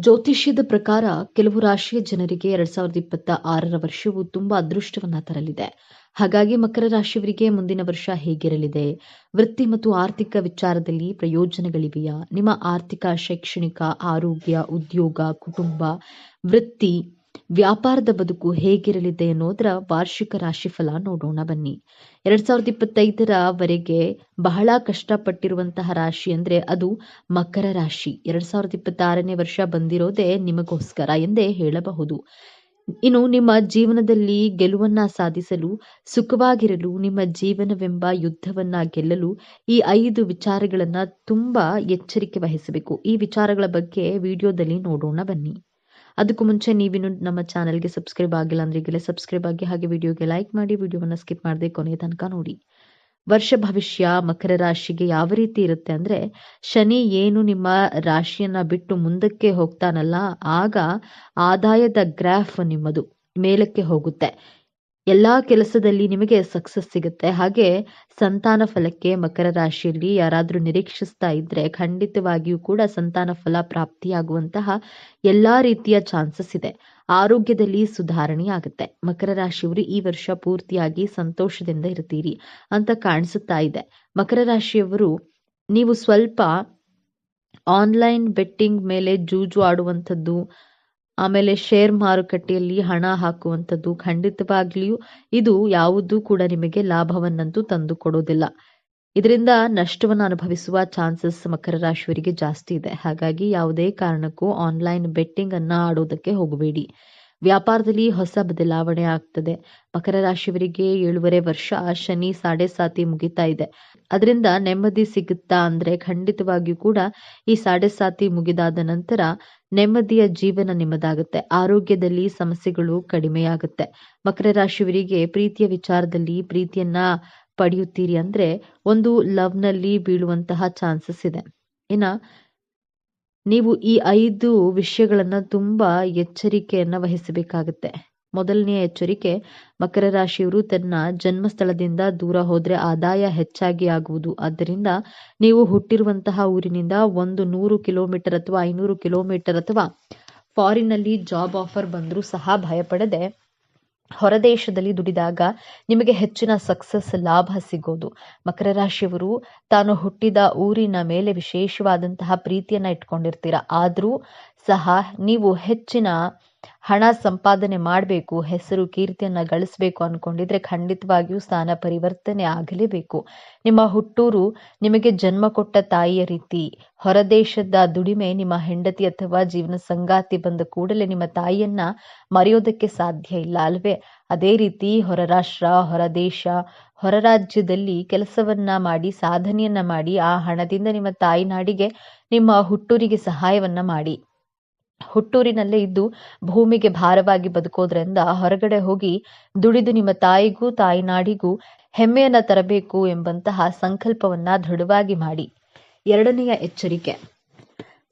ಜ್ಯೋತಿಷ್ಯದ ಪ್ರಕಾರ ಕೆಲವು ರಾಶಿಯ ಜನರಿಗೆ ಎರಡ್ ಸಾವಿರದ ಇಪ್ಪತ್ತ ಆರರ ವರ್ಷವು ತುಂಬಾ ಅದೃಷ್ಟವನ್ನ ತರಲಿದೆ. ಹಾಗಾಗಿ ಮಕರ ರಾಶಿಯವರಿಗೆ ಮುಂದಿನ ವರ್ಷ ಹೇಗಿರಲಿದೆ? ವೃತ್ತಿ ಮತ್ತು ಆರ್ಥಿಕ ವಿಚಾರದಲ್ಲಿ ಪ್ರಯೋಜನಗಳಿವೆಯಾ? ನಿಮ್ಮ ಆರ್ಥಿಕ, ಶೈಕ್ಷಣಿಕ, ಆರೋಗ್ಯ, ಉದ್ಯೋಗ, ಕುಟುಂಬ, ವೃತ್ತಿ ವ್ಯಾಪಾರದ ಬದುಕು ಹೇಗಿರಲಿದೆ ಅನ್ನೋದರ ವಾರ್ಷಿಕ ರಾಶಿಫಲ ನೋಡೋಣ ಬನ್ನಿ. ಎರಡ್ ಸಾವಿರದ ಇಪ್ಪತ್ತೈದರವರೆಗೆ ಬಹಳ ಕಷ್ಟಪಟ್ಟಿರುವಂತಹ ರಾಶಿ ಅಂದ್ರೆ ಅದು ಮಕರ ರಾಶಿ. ಎರಡ್ ಸಾವಿರದ ಇಪ್ಪತ್ತಾರನೇ ವರ್ಷ ಬಂದಿರೋದೇ ನಿಮಗೋಸ್ಕರ ಎಂದೇ ಹೇಳಬಹುದು. ಇನ್ನು ನಿಮ್ಮ ಜೀವನದಲ್ಲಿ ಗೆಲುವನ್ನ ಸಾಧಿಸಲು, ಸುಖವಾಗಿರಲು, ನಿಮ್ಮ ಜೀವನವೆಂಬ ಯುದ್ಧವನ್ನ ಗೆಲ್ಲಲು ಈ ಐದು ವಿಚಾರಗಳನ್ನ ತುಂಬಾ ಎಚ್ಚರಿಕೆ ವಹಿಸಬೇಕು. ಈ ವಿಚಾರಗಳ ಬಗ್ಗೆ ವಿಡಿಯೋದಲ್ಲಿ ನೋಡೋಣ ಬನ್ನಿ. ಅದಕ್ಕೂ ಮುಂಚೆ ನೀವಿನ್ನು ನಮ್ಮ ಚಾನಲ್ಗೆ ಸಬ್ಸ್ಕ್ರೈಬ್ ಆಗಿಲ್ಲ ಅಂದ್ರೆ ಈಗಲೇ ಸಬ್ಸ್ಕ್ರೈಬ್ ಆಗಿ ಹಾಗೆ ವಿಡಿಯೋಗೆ ಲೈಕ್ ಮಾಡಿ, ವಿಡಿಯೋವನ್ನ ಸ್ಕಿಪ್ ಮಾಡದೆ ಕೊನೆಯ ತನಕ ನೋಡಿ. ವರ್ಷ ಭವಿಷ್ಯ, ಮಕರ ರಾಶಿಗೆ ಯಾವ ರೀತಿ ಇರುತ್ತೆ ಅಂದ್ರೆ, ಶನಿ ಏನು ನಿಮ್ಮ ರಾಶಿಯನ್ನ ಬಿಟ್ಟು ಮುಂದಕ್ಕೆ ಹೋಗ್ತಾನಲ್ಲ, ಆಗ ಆದಾಯದ ಗ್ರಾಫ್ ನಿಮ್ಮದು, ಮೇಲಕ್ಕೆ ಹೋಗುತ್ತೆ. ಎಲ್ಲಾ ಕೆಲಸದಲ್ಲಿ ನಿಮಗೆ ಸಕ್ಸಸ್ ಸಿಗುತ್ತೆ. ಹಾಗೆ ಸಂತಾನ ಫಲಕ್ಕೆ ಮಕರ ರಾಶಿಯಲ್ಲಿ ಯಾರಾದ್ರೂ ನಿರೀಕ್ಷಿಸ್ತಾ ಇದ್ರೆ ಖಂಡಿತವಾಗಿಯೂ ಕೂಡ ಸಂತಾನ ಫಲ ಪ್ರಾಪ್ತಿಯಾಗುವಂತಹ ಎಲ್ಲಾ ರೀತಿಯ ಚಾನ್ಸಸ್ ಇದೆ. ಆರೋಗ್ಯದಲ್ಲಿ ಸುಧಾರಣೆ ಆಗುತ್ತೆ. ಮಕರ ರಾಶಿಯವರು ಈ ವರ್ಷ ಪೂರ್ತಿಯಾಗಿ ಸಂತೋಷದಿಂದ ಇರ್ತೀರಿ ಅಂತ ಕಾಣಿಸುತ್ತಾ ಇದೆ. ಮಕರ ರಾಶಿಯವರು ನೀವು ಸ್ವಲ್ಪ ಆನ್ಲೈನ್ ಬೆಟ್ಟಿಂಗ್ ಮೇಲೆ ಜೂಜು ಆಡುವಂಥದ್ದು ಆಮೇಲೆ ಶೇರ್ ಮಾರುಕಟ್ಟೆಯಲ್ಲಿ ಹಣ ಹಾಕುವಂಥದ್ದು ಖಂಡಿತವಾಗ್ಲಿಯೂ ಇದು ಯಾವುದೂ ಕೂಡ ನಿಮಗೆ ಲಾಭವನ್ನಂತೂ ತಂದು ಕೊಡೋದಿಲ್ಲ ಇದರಿಂದ ನಷ್ಟವನ್ನು ಅನುಭವಿಸುವ ಚಾನ್ಸಸ್ ಮಕರ ರಾಶಿಯವರಿಗೆ ಜಾಸ್ತಿ ಇದೆ. ಹಾಗಾಗಿ ಯಾವುದೇ ಕಾರಣಕ್ಕೂ ಆನ್ಲೈನ್ ಬೆಟ್ಟಿಂಗ್ ಅನ್ನ ಆಡೋದಕ್ಕೆ ಹೋಗಬೇಡಿ. ವ್ಯಾಪಾರದಲ್ಲಿ ಹೊಸ ಬದಲಾವಣೆ ಆಗ್ತದೆ. ಮಕರ ರಾಶಿಯವರಿಗೆ ಏಳುವರೆ ವರ್ಷ, ಶನಿ ಸಾಡೆ ಸಾತಿ ಮುಗಿತಾ ಇದೆ. ಅದರಿಂದ ನೆಮ್ಮದಿ ಸಿಗುತ್ತಾ ಅಂದ್ರೆ ಖಂಡಿತವಾಗಿಯೂ ಕೂಡ ಈ ಸಾಡೆ ಸಾತಿ ಮುಗಿದಾದ ನಂತರ ನೆಮ್ಮದಿಯ ಜೀವನ ನಿಮ್ಮದಾಗುತ್ತೆ. ಆರೋಗ್ಯದಲ್ಲಿ ಸಮಸ್ಯೆಗಳು ಕಡಿಮೆಯಾಗುತ್ತೆ. ಮಕರ ರಾಶಿಯವರಿಗೆ ಪ್ರೀತಿಯ ವಿಚಾರದಲ್ಲಿ ಪ್ರೀತಿಯನ್ನ ಪಡೆಯುತ್ತೀರಿ ಅಂದ್ರೆ ಒಂದು ಲವ್ನಲ್ಲಿ ಬೀಳುವಂತಹ ಚಾನ್ಸಸ್ ಇದೆ. ಇನ್ನ ನೀವು ಈ ಐದು ವಿಷಯಗಳನ್ನ ತುಂಬಾ ಎಚ್ಚರಿಕೆಯನ್ನ ವಹಿಸಬೇಕಾಗುತ್ತೆ. ಮೊದಲನೆಯ ಎಚ್ಚರಿಕೆ, ಮಕರ ರಾಶಿಯವರು ತನ್ನ ಜನ್ಮಸ್ಥಳದಿಂದ ದೂರ ಹೋದ್ರೆ ಆದಾಯ ಹೆಚ್ಚಾಗಿ ಆಗುವುದು. ಆದ್ದರಿಂದ ನೀವು ಹುಟ್ಟಿರುವಂತಹ ಊರಿನಿಂದ ಒಂದು ನೂರು ಕಿಲೋಮೀಟರ್ ಅಥವಾ ಐನೂರು ಕಿಲೋಮೀಟರ್ ಅಥವಾ ಫಾರಿನ್ನಲ್ಲಿ ಜಾಬ್ ಆಫರ್ ಬಂದರೂ ಸಹ ಭಯಪಡದೆ ಹೊರದೇಶದಲ್ಲಿ ದುಡಿದಾಗ ನಿಮಗೆ ಹೆಚ್ಚಿನ ಸಕ್ಸಸ್ ಲಾಭ ಸಿಗೋದು. ಮಕರ ರಾಶಿಯವರು ತಾನು ಹುಟ್ಟಿದ ಊರಿನ ಮೇಲೆ ವಿಶೇಷವಾದಂತಹ ಪ್ರೀತಿಯನ್ನ ಇಟ್ಕೊಂಡಿರ್ತೀರ. ಆದರೂ ಸಹ ನೀವು ಹೆಚ್ಚಿನ ಹಣ ಸಂಪಾದನೆ ಮಾಡಬೇಕು, ಹೆಸರು ಕೀರ್ತಿಯನ್ನ ಗಳಿಸಬೇಕು ಅನ್ಕೊಂಡಿದ್ರೆ ಖಂಡಿತವಾಗಿಯೂ ಸ್ಥಾನ ಪರಿವರ್ತನೆ ಆಗಲೇಬೇಕು. ನಿಮ್ಮ ಹುಟ್ಟೂರು ನಿಮಗೆ ಜನ್ಮ ಕೊಟ್ಟ ತಾಯಿಯ ರೀತಿ, ಹೊರದೇಶದ ದುಡಿಮೆ ನಿಮ್ಮ ಹೆಂಡತಿ ಅಥವಾ ಜೀವನ ಸಂಗಾತಿ ಬಂದ ಕೂಡಲೇ ನಿಮ್ಮ ತಾಯಿಯನ್ನ ಮರೆಯೋದಕ್ಕೆ ಸಾಧ್ಯ ಇಲ್ಲ ಅಲ್ವೇ? ಅದೇ ರೀತಿ ಹೊರ ರಾಷ್ಟ್ರ, ಹೊರ ದೇಶ, ಹೊರ ರಾಜ್ಯದಲ್ಲಿ ಕೆಲಸವನ್ನ ಮಾಡಿ, ಸಾಧನೆಯನ್ನ ಮಾಡಿ ಆ ಹಣದಿಂದ ನಿಮ್ಮ ತಾಯಿ ನಾಡಿಗೆ ನಿಮ್ಮ ಹುಟ್ಟೂರಿಗೆ ಸಹಾಯವನ್ನ ಮಾಡಿ. ಹುಟ್ಟೂರಿನಲ್ಲೇ ಇದ್ದು ಭೂಮಿಗೆ ಭಾರವಾಗಿ ಬದುಕೋದ್ರಿಂದ ಹೊರಗಡೆ ಹೋಗಿ ದುಡಿದು ನಿಮ್ಮ ತಾಯಿಗೂ ತಾಯಿನಾಡಿಗೂ ಹೆಮ್ಮೆಯನ್ನ ತರಬೇಕು ಎಂಬಂತಹ ಸಂಕಲ್ಪವನ್ನ ದೃಢವಾಗಿ ಮಾಡಿ. ಎರಡನೆಯ ಎಚ್ಚರಿಕೆ.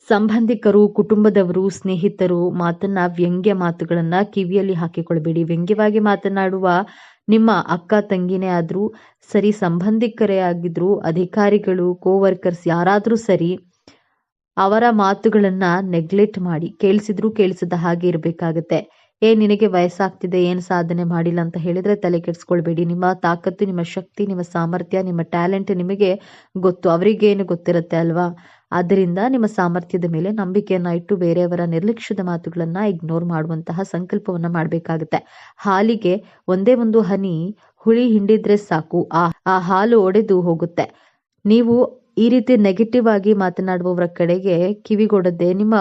ಸಂಬಂಧಿಕರು, ಕುಟುಂಬದವರು, ಸ್ನೇಹಿತರು ಮಾತನ್ನ ವ್ಯಂಗ್ಯ ಮಾತುಗಳನ್ನ ಕಿವಿಯಲ್ಲಿ ಹಾಕಿಕೊಳ್ಬೇಡಿ. ವ್ಯಂಗ್ಯವಾಗಿ ಮಾತನಾಡುವ ನಿಮ್ಮ ಅಕ್ಕ, ತಂಗಿನೇ ಆದ್ರೂ ಸರಿ, ಸಂಬಂಧಿಕರೇ ಆಗಿದ್ರು, ಅಧಿಕಾರಿಗಳು ಕೋವರ್ಕರ್ಸ್ ಯಾರಾದ್ರೂ ಸರಿ ಅವರ ಮಾತುಗಳನ್ನ ನೆಗ್ಲೆಕ್ಟ್ ಮಾಡಿ, ಕೇಳಿಸಿದ್ರು ಕೇಳಿಸದ ಹಾಗೆ ಇರಬೇಕಾಗತ್ತೆ. ಏ, ನಿನಗೆ ವಯಸ್ಸಾಗ್ತಿದೆ, ಏನು ಸಾಧನೆ ಮಾಡಿಲ್ಲ ಅಂತ ಹೇಳಿದ್ರೆ ತಲೆ ಕೆಡಿಸ್ಕೊಳ್ಬೇಡಿ. ನಿಮ್ಮ ತಾಕತ್ತು, ನಿಮ್ಮ ಶಕ್ತಿ, ನಿಮ್ಮ ಸಾಮರ್ಥ್ಯ, ನಿಮ್ಮ ಟ್ಯಾಲೆಂಟ್ ನಿಮಗೆ ಗೊತ್ತು. ಅವರಿಗೇನು ಗೊತ್ತಿರುತ್ತೆ ಅಲ್ವಾ? ಆದ್ದರಿಂದ ನಿಮ್ಮ ಸಾಮರ್ಥ್ಯದ ಮೇಲೆ ನಂಬಿಕೆಯನ್ನ ಇಟ್ಟು ಬೇರೆಯವರ ನಿರ್ಲಕ್ಷ್ಯದ ಮಾತುಗಳನ್ನ ಇಗ್ನೋರ್ ಮಾಡುವಂತಹ ಸಂಕಲ್ಪವನ್ನ ಮಾಡಬೇಕಾಗುತ್ತೆ. ಹಾಲಿಗೆ ಒಂದೇ ಒಂದು ಹನಿ ಹುಳಿ ಹಿಂಡಿದ್ರೆ ಸಾಕು. ಆ ಆ ಹಾಲು ಒಡೆದು ಹೋಗುತ್ತೆ. ನೀವು ಈ ರೀತಿ ನೆಗೆಟಿವ್ ಆಗಿ ಮಾತನಾಡುವವರ ಕಡೆಗೆ ಕಿವಿಗೊಡದೆ ನಿಮ್ಮ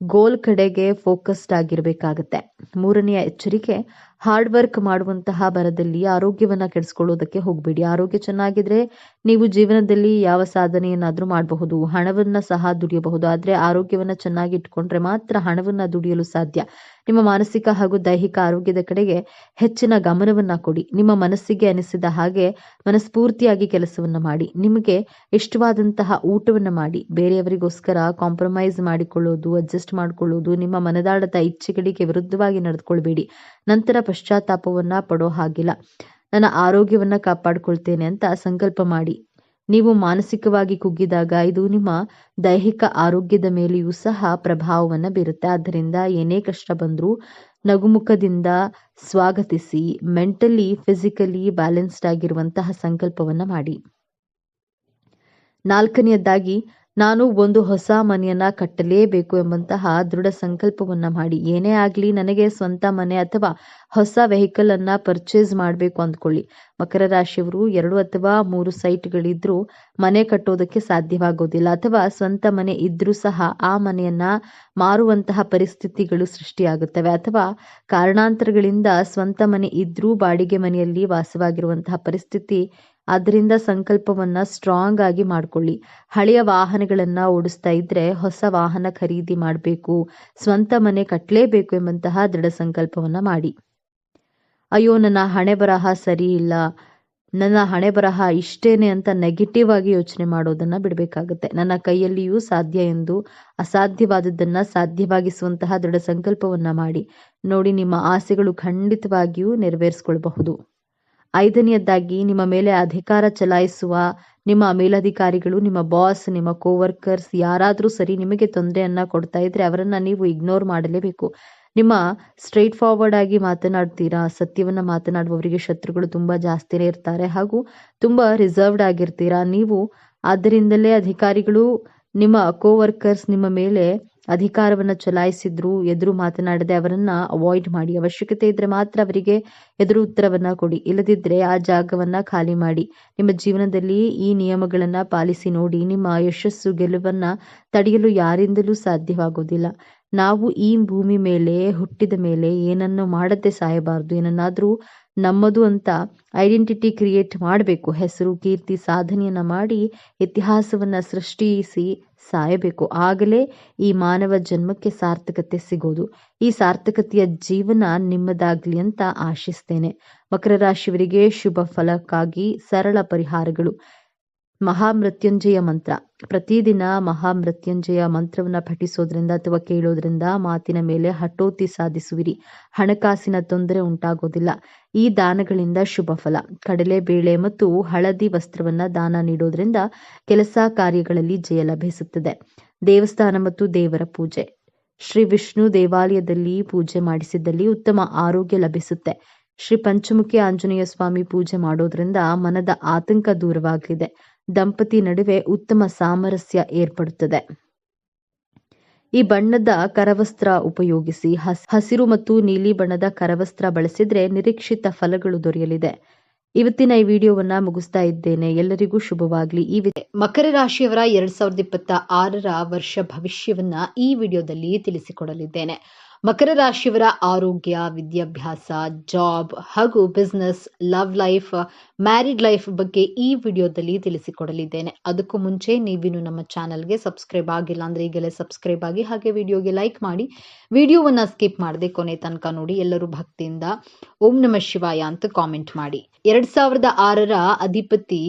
ಗೋಲ್ ಕಡೆಗೆ ಫೋಕಸ್ಡ್ ಆಗಿರಬೇಕಾಗತ್ತೆ. ಮೂರನೆಯ ಎಚ್ಚರಿಕೆ ಹಾರ್ಡ್ ವರ್ಕ್ ಮಾಡುವಂತಹ ಬರದಲ್ಲಿ ಆರೋಗ್ಯವನ್ನ ಕೆಡಿಸ್ಕೊಳ್ಳೋದಕ್ಕೆ ಹೋಗಬೇಡಿ. ಆರೋಗ್ಯ ಚೆನ್ನಾಗಿದ್ರೆ ನೀವು ಜೀವನದಲ್ಲಿ ಯಾವ ಸಾಧನೆಯನ್ನಾದ್ರೂ ಮಾಡಬಹುದು. ಹಣವನ್ನ ಸಹ ದುಡಿಯಬಹುದು. ಆದ್ರೆ ಆರೋಗ್ಯವನ್ನ ಚೆನ್ನಾಗಿ ಇಟ್ಕೊಂಡ್ರೆ ಮಾತ್ರ ಹಣವನ್ನ ದುಡಿಯಲು ಸಾಧ್ಯ. ನಿಮ್ಮ ಮಾನಸಿಕ ಹಾಗೂ ದೈಹಿಕ ಆರೋಗ್ಯದ ಕಡೆಗೆ ಹೆಚ್ಚಿನ ಗಮನವನ್ನ ಕೊಡಿ. ನಿಮ್ಮ ಮನಸ್ಸಿಗೆ ಅನಿಸಿದ ಹಾಗೆ ಮನಸ್ಫೂರ್ತಿಯಾಗಿ ಕೆಲಸವನ್ನ ಮಾಡಿ. ನಿಮಗೆ ಇಷ್ಟವಾದಂತಹ ಊಟವನ್ನ ಮಾಡಿ. ಬೇರೆಯವರಿಗೋಸ್ಕರ ಕಾಂಪ್ರಮೈಸ್ ಮಾಡಿಕೊಳ್ಳೋದು ಅಡ್ಜಸ್ಟ್ ಮಾಡಿಕೊಳ್ಳೋದು, ನಿಮ್ಮ ಮನದಾಳದ ಇಚ್ಛೆಗಳಿಗೆ ವಿರುದ್ಧವಾಗಿ ನಡೆದುಕೊಳ್ಬೇಡಿ. ನಂತರ ಪಶ್ಚಾತ್ತಾಪವನ್ನ ಪಡೋ ಹಾಗಿಲ್ಲ. ನನ್ನ ಆರೋಗ್ಯವನ್ನ ಕಾಪಾಡ್ಕೊಳ್ತೇನೆ ಅಂತ ಸಂಕಲ್ಪ ಮಾಡಿ. ನೀವು ಮಾನಸಿಕವಾಗಿ ಕುಗ್ಗಿದಾಗ ಇದು ನಿಮ್ಮ ದೈಹಿಕ ಆರೋಗ್ಯದ ಮೇಲೆಯೂ ಸಹ ಪ್ರಭಾವವನ್ನು ಬೀರುತ್ತೆ. ಆದ್ದರಿಂದ ಏನೇ ಕಷ್ಟ ಬಂದರೂ ನಗುಮುಖದಿಂದ ಸ್ವಾಗತಿಸಿ, ಮೆಂಟಲಿ, ಫಿಸಿಕಲಿ ಬ್ಯಾಲೆನ್ಸ್ಡ್ ಆಗಿರುವಂತಹ ಸಂಕಲ್ಪವನ್ನು ಮಾಡಿ. ನಾಲ್ಕನೆಯದಾಗಿ ನಾನು ಒಂದು ಹೊಸ ಮನೆಯನ್ನ ಕಟ್ಟಲೇಬೇಕು ಎಂಬಂತಹ ದೃಢ ಸಂಕಲ್ಪವನ್ನ ಮಾಡಿ. ಏನೇ ಆಗಲಿ ನನಗೆ ಸ್ವಂತ ಮನೆ ಅಥವಾ ಹೊಸ ವೆಹಿಕಲ್ ಅನ್ನ ಪರ್ಚೇಸ್ ಮಾಡಬೇಕು ಅಂದ್ಕೊಳ್ಳಿ. ಮಕರ ರಾಶಿಯವರು ಎರಡು ಅಥವಾ ಮೂರು ಸೈಟ್ಗಳಿದ್ರೂ ಮನೆ ಕಟ್ಟೋದಕ್ಕೆ ಸಾಧ್ಯವಾಗೋದಿಲ್ಲ. ಅಥವಾ ಸ್ವಂತ ಮನೆ ಇದ್ರೂ ಸಹ ಆ ಮನೆಯನ್ನ ಮಾರುವಂತಹ ಪರಿಸ್ಥಿತಿಗಳು ಸೃಷ್ಟಿಯಾಗುತ್ತವೆ. ಅಥವಾ ಕಾರಣಾಂತರಗಳಿಂದ ಸ್ವಂತ ಮನೆ ಇದ್ರೂ ಬಾಡಿಗೆ ಮನೆಯಲ್ಲಿ ವಾಸವಾಗಿರುವಂತಹ ಪರಿಸ್ಥಿತಿ ಅದರಿಂದ ಸಂಕಲ್ಪವನ್ನ ಸ್ಟ್ರಾಂಗ್ ಆಗಿ ಮಾಡ್ಕೊಳ್ಳಿ. ಹಳೆಯ ವಾಹನಗಳನ್ನ ಓಡಿಸ್ತಾ ಇದ್ರೆ ಹೊಸ ವಾಹನ ಖರೀದಿ ಮಾಡಬೇಕು, ಸ್ವಂತ ಮನೆ ಕಟ್ಟಲೇಬೇಕು ಎಂಬಂತಹ ದೃಢ ಸಂಕಲ್ಪವನ್ನ ಮಾಡಿ. ಅಯ್ಯೋ, ನನ್ನ ಹಣೆ ಬರಹ ಸರಿ ಇಲ್ಲ. ನನ್ನ ಹಣೆ ಬರಹ ಇಷ್ಟೇನೆ ಅಂತ ನೆಗೆಟಿವ್ ಆಗಿ ಯೋಚನೆ ಮಾಡೋದನ್ನ ಬಿಡಬೇಕಾಗುತ್ತೆ. ನನ್ನ ಕೈಯಲ್ಲಿಯೂ ಸಾಧ್ಯ ಎಂದು, ಅಸಾಧ್ಯವಾದದ್ದನ್ನ ಸಾಧ್ಯವಾಗಿಸುವಂತಹ ದೃಢ ಸಂಕಲ್ಪವನ್ನ ಮಾಡಿ. ನೋಡಿ, ನಿಮ್ಮ ಆಸೆಗಳು ಖಂಡಿತವಾಗಿಯೂ ನೆರವೇರಿಸಿಕೊಳ್ಳಬಹುದು ಐದನೆಯದಾಗಿ ನಿಮ್ಮ ಮೇಲೆ ಅಧಿಕಾರ ಚಲಾಯಿಸುವ ನಿಮ್ಮ ಮೇಲಧಿಕಾರಿಗಳು, ನಿಮ್ಮ ಬಾಸ್ ನಿಮ್ಮ ಕೋವರ್ಕರ್ಸ್ ಯಾರಾದರೂ ಸರಿ ನಿಮಗೆ ತೊಂದರೆಯನ್ನ ಕೊಡ್ತಾ ಇದ್ರೆ ಅವರನ್ನ ನೀವು ಇಗ್ನೋರ್ ಮಾಡಲೇಬೇಕು. ನಿಮ್ಮ ಸ್ಟ್ರೈಟ್ ಫಾರ್ವರ್ಡ್ ಆಗಿ ಮಾತನಾಡ್ತೀರಾ, ಸತ್ಯವನ್ನ ಮಾತನಾಡುವವರಿಗೆ ಶತ್ರುಗಳು ತುಂಬಾ ಜಾಸ್ತಿನೇ ಇರ್ತಾರೆ ಹಾಗೂ ತುಂಬಾ ರಿಸರ್ವ್ಡ್ ಆಗಿರ್ತೀರಾ, ನೀವು ಆದ್ದರಿಂದಲೇ ಅಧಿಕಾರಿಗಳು, ನಿಮ್ಮ ಕೋವರ್ಕರ್ಸ್ ನಿಮ್ಮ ಮೇಲೆ ಅಧಿಕಾರವನ್ನ ಚಲಾಯಿಸಿದ್ರು, ಎದುರು ಮಾತನಾಡದೆ ಅವರನ್ನ ಅವಾಯ್ಡ್ ಮಾಡಿ ಅವಶ್ಯಕತೆ ಇದ್ರೆ ಮಾತ್ರ ಅವರಿಗೆ ಎದುರು ಉತ್ತರವನ್ನ ಕೊಡಿ. ಇಲ್ಲದಿದ್ರೆ ಆ ಜಾಗವನ್ನ ಖಾಲಿ ಮಾಡಿ. ನಿಮ್ಮ ಜೀವನದಲ್ಲಿ ಈ ನಿಯಮಗಳನ್ನ ಪಾಲಿಸಿ ನೋಡಿ, ನಿಮ್ಮ ಯಶಸ್ಸು ಗೆಲುವನ್ನ ತಡೆಯಲು ಯಾರಿಂದಲೂ ಸಾಧ್ಯವಾಗುವುದಿಲ್ಲ ನಾವು ಈ ಭೂಮಿ ಮೇಲೆ, ಹುಟ್ಟಿದ ಮೇಲೆ ಏನನ್ನು ಮಾಡದೆ ಸಾಯಬಾರದು. ಏನನ್ನಾದ್ರೂ ನಮ್ಮದು ಅಂತ ಐಡೆಂಟಿಟಿ ಕ್ರಿಯೇಟ್ ಮಾಡಬೇಕು, ಹೆಸರು, ಕೀರ್ತಿ, ಸಾಧನೆಯನ್ನ ಮಾಡಿ ಇತಿಹಾಸವನ್ನ ಸೃಷ್ಟಿಸಿ ಸಾಯಬೇಕು. ಆಗಲೇ ಈ ಮಾನವ ಜನ್ಮಕ್ಕೆ ಸಾರ್ಥಕತೆ ಸಿಗೋದು. ಈ ಸಾರ್ಥಕತೆಯ ಜೀವನ ನಿಮ್ಮದಾಗ್ಲಿ ಅಂತ ಆಶಿಸ್ತೇನೆ. ಮಕರ ರಾಶಿಯವರಿಗೆ ಶುಭ ಫಲಕ್ಕಾಗಿ ಸರಳ ಪರಿಹಾರಗಳು. ಮಹಾಮೃತ್ಯುಂಜಯ ಮಂತ್ರ. ಪ್ರತಿದಿನ ಮಹಾಮೃತ್ಯುಂಜಯ ಮಂತ್ರವನ್ನ ಪಠಿಸೋದ್ರಿಂದ ಅಥವಾ ಕೇಳೋದ್ರಿಂದ ಮಾತಿನ ಮೇಲೆ ಹಠೋತಿ ಸಾಧಿಸುವಿರಿ. ಹಣಕಾಸಿನ ತೊಂದರೆ ಉಂಟಾಗೋದಿಲ್ಲ. ಈ ದಾನಗಳಿಂದ ಶುಭ ಫಲ. ಕಡಲೆಬೇಳೆ ಮತ್ತು ಹಳದಿ ವಸ್ತ್ರವನ್ನ ದಾನ ನೀಡೋದ್ರಿಂದ ಕೆಲಸ ಕಾರ್ಯಗಳಲ್ಲಿ ಜಯ ಲಭಿಸುತ್ತದೆ. ದೇವಸ್ಥಾನ ಮತ್ತು ದೇವರ ಪೂಜೆ. ಶ್ರೀ ವಿಷ್ಣು ದೇವಾಲಯದಲ್ಲಿ ಪೂಜೆ ಮಾಡಿಸಿದ್ದಲ್ಲಿ ಉತ್ತಮ ಆರೋಗ್ಯ ಲಭಿಸುತ್ತೆ. ಶ್ರೀ ಪಂಚಮುಖಿ ಆಂಜನೇಯ ಸ್ವಾಮಿ ಪೂಜೆ ಮಾಡೋದ್ರಿಂದ ಮನದ ಆತಂಕ ದೂರವಾಗಲಿದೆ. ದಂಪತಿ ನಡುವೆ ಉತ್ತಮ ಸಾಮರಸ್ಯ ಏರ್ಪಡುತ್ತದೆ. ಈ ಬಣ್ಣದ ಕರವಸ್ತ್ರ ಉಪಯೋಗಿಸಿ ಹಸ್- ಹಸಿರು ಮತ್ತು ನೀಲಿ ಬಣ್ಣದ ಕರವಸ್ತ್ರ ಬಳಸಿದ್ರೆ ನಿರೀಕ್ಷಿತ ಫಲಗಳು ದೊರೆಯಲಿದೆ. ಇವತ್ತಿನ ಈ ವಿಡಿಯೋವನ್ನ ಮುಗಿಸ್ತಾ ಇದ್ದೇನೆ. ಎಲ್ಲರಿಗೂ ಶುಭವಾಗ್ಲಿ. ಈ ಮಕರ ರಾಶಿಯವರ ಎರಡ್ ಸಾವಿರದ ಇಪ್ಪತ್ತ ಆರರ ವರ್ಷ ಭವಿಷ್ಯವನ್ನ ಈ ವಿಡಿಯೋದಲ್ಲಿ ತಿಳಿಸಿಕೊಡಲಿದ್ದೇನೆ. ಮಕರ ರಾಶಿಯವರ ಆರೋಗ್ಯ, ವಿದ್ಯಾಭ್ಯಾಸ ಜಾಬ್ ಹಾಗೂ business love life married life ಬಗ್ಗೆ ಈ ವಿಡಿಯೋದಲ್ಲಿ ತಿಳಿಸಿಕೊಡಲಿದ್ದೇನೆ. ಅದಕ್ಕೂ ಮುಂಚೆ ನೀವಿನ್ನು ನಮ್ಮ ಚಾನಲ್ಗೆ ಸಬ್ಸ್ಕ್ರೈಬ್ ಆಗಿಲ್ಲ ಅಂದ್ರೆ ಈಗಲೇ ಸಬ್ಸ್ಕ್ರೈಬ್ ಆಗಿ ಹಾಗೆ ವಿಡಿಯೋಗೆ ಲೈಕ್ ಮಾಡಿ. ವಿಡಿಯೋವನ್ನ ಸ್ಕಿಪ್ ಮಾಡದೆ ಕೊನೆ ತನಕ ನೋಡಿ. ಎಲ್ಲರೂ ಭಕ್ತಿಯಿಂದ ಓಂ ನಮ ಶಿವಾಯ ಅಂತ ಕಾಮೆಂಟ್ ಮಾಡಿ. ಎರಡ್ ಸಾವಿರದ ಆರರ ಅಧಿಪತಿ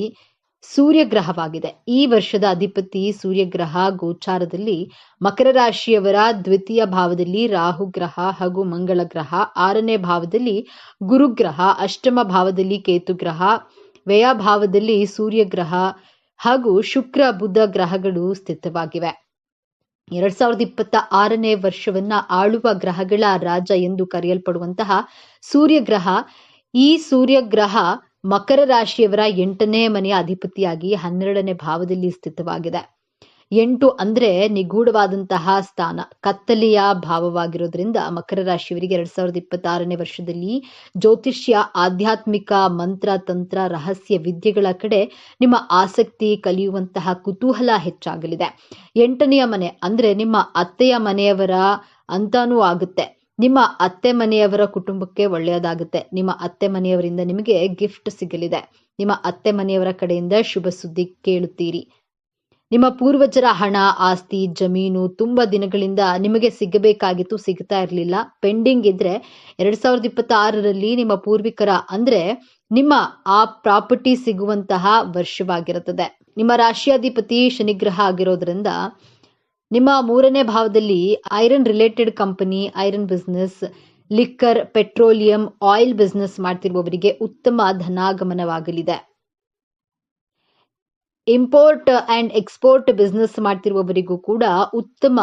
ಸೂರ್ಯಗ್ರಹವಾಗಿದೆ. ಈ ವರ್ಷದ ಅಧಿಪತಿ ಸೂರ್ಯಗ್ರಹ ಗೋಚಾರದಲ್ಲಿ ಮಕರ ರಾಶಿಯವರ ದ್ವಿತೀಯ ಭಾವದಲ್ಲಿ ರಾಹುಗ್ರಹ ಹಾಗೂ ಮಂಗಳ ಗ್ರಹ, ಆರನೇ ಭಾವದಲ್ಲಿ ಗುರುಗ್ರಹ, ಅಷ್ಟಮ ಭಾವದಲ್ಲಿ ಕೇತು ಗ್ರಹ, ವ್ಯಯ ಭಾವದಲ್ಲಿ ಸೂರ್ಯಗ್ರಹ ಹಾಗೂ ಶುಕ್ರ ಬುಧ ಗ್ರಹಗಳು ಸ್ಥಿತವಾಗಿವೆ. ಎರಡ್ ಸಾವಿರದ ಇಪ್ಪತ್ತ ಆರನೇ ವರ್ಷವನ್ನ ಆಳುವ ಗ್ರಹಗಳ ರಾಜ ಎಂದು ಕರೆಯಲ್ಪಡುವಂತಹ ಸೂರ್ಯಗ್ರಹ, ಈ ಸೂರ್ಯಗ್ರಹ ಮಕರ ರಾಶಿಯವರ ಎಂಟನೇ ಮನೆಯ ಅಧಿಪತಿಯಾಗಿ ಹನ್ನೆರಡನೇ ಭಾವದಲ್ಲಿ ಸ್ಥಿತವಾಗಿದೆ. ಎಂಟು ಅಂದ್ರೆ ನಿಗೂಢವಾದಂತಹ ಸ್ಥಾನ, ಕತ್ತಲೆಯ ಭಾವವಾಗಿರೋದ್ರಿಂದ ಮಕರ ರಾಶಿಯವರಿಗೆ ಎರಡ್ ಸಾವಿರದ ಇಪ್ಪತ್ತಾರನೇ ವರ್ಷದಲ್ಲಿ ಜ್ಯೋತಿಷ್ಯ, ಆಧ್ಯಾತ್ಮಿಕ, ಮಂತ್ರ, ತಂತ್ರ, ರಹಸ್ಯ, ವಿದ್ಯೆಗಳ ಕಡೆ ನಿಮ್ಮ ಆಸಕ್ತಿ ಕಲಿಯುವಂತಹ ಕುತೂಹಲ ಹೆಚ್ಚಾಗಲಿದೆ. ಎಂಟನೆಯ ಮನೆ ಅಂದ್ರೆ ನಿಮ್ಮ ಅತ್ತೆಯ ಮನೆಯವರ ಅಂತಾನೂ ಆಗುತ್ತೆ. ನಿಮ್ಮ ಅತ್ತೆ ಮನೆಯವರ ಕುಟುಂಬಕ್ಕೆ ಒಳ್ಳೆಯದಾಗುತ್ತೆ. ನಿಮ್ಮ ಅತ್ತೆ ಮನೆಯವರಿಂದ ನಿಮಗೆ ಗಿಫ್ಟ್ ಸಿಗಲಿದೆ. ನಿಮ್ಮ ಅತ್ತೆ ಮನೆಯವರ ಕಡೆಯಿಂದ ಶುಭ ಸುದ್ದಿ ಕೇಳುತ್ತೀರಿ. ನಿಮ್ಮ ಪೂರ್ವಜರ ಹಣ, ಆಸ್ತಿ, ಜಮೀನು ತುಂಬಾ ದಿನಗಳಿಂದ ನಿಮಗೆ ಸಿಗಬೇಕಾಗಿತ್ತು, ಸಿಗ್ತಾ ಇರಲಿಲ್ಲ. ಪೆಂಡಿಂಗ್ ಇದ್ರೆ ಎರಡ್ ಸಾವಿರದ ಇಪ್ಪತ್ತಾರರಲ್ಲಿ ನಿಮ್ಮ ಪೂರ್ವಿಕರ ಅಂದ್ರೆ ನಿಮ್ಮ ಆ ಪ್ರಾಪರ್ಟಿ ಸಿಗುವಂತಹ ವರ್ಷವಾಗಿರುತ್ತದೆ. ನಿಮ್ಮ ರಾಶಿಯಾಧಿಪತಿ ಶನಿಗ್ರಹ ಆಗಿರೋದ್ರಿಂದ ನಿಮ್ಮ ಮೂರನೇ ಭಾವದಲ್ಲಿ iron related company, iron business, liquor, petroleum, oil business ಮಾಡ್ತಿರುವವರಿಗೆ ಉತ್ತಮ ಧನಾಗಮನವಾಗಲಿದೆ. ಇಂಪೋರ್ಟ್ ಅಂಡ್ ಎಕ್ಸ್ಪೋರ್ಟ್ ಬಿಸ್ನೆಸ್ ಮಾಡ್ತಿರುವವರಿಗೂ ಕೂಡ ಉತ್ತಮ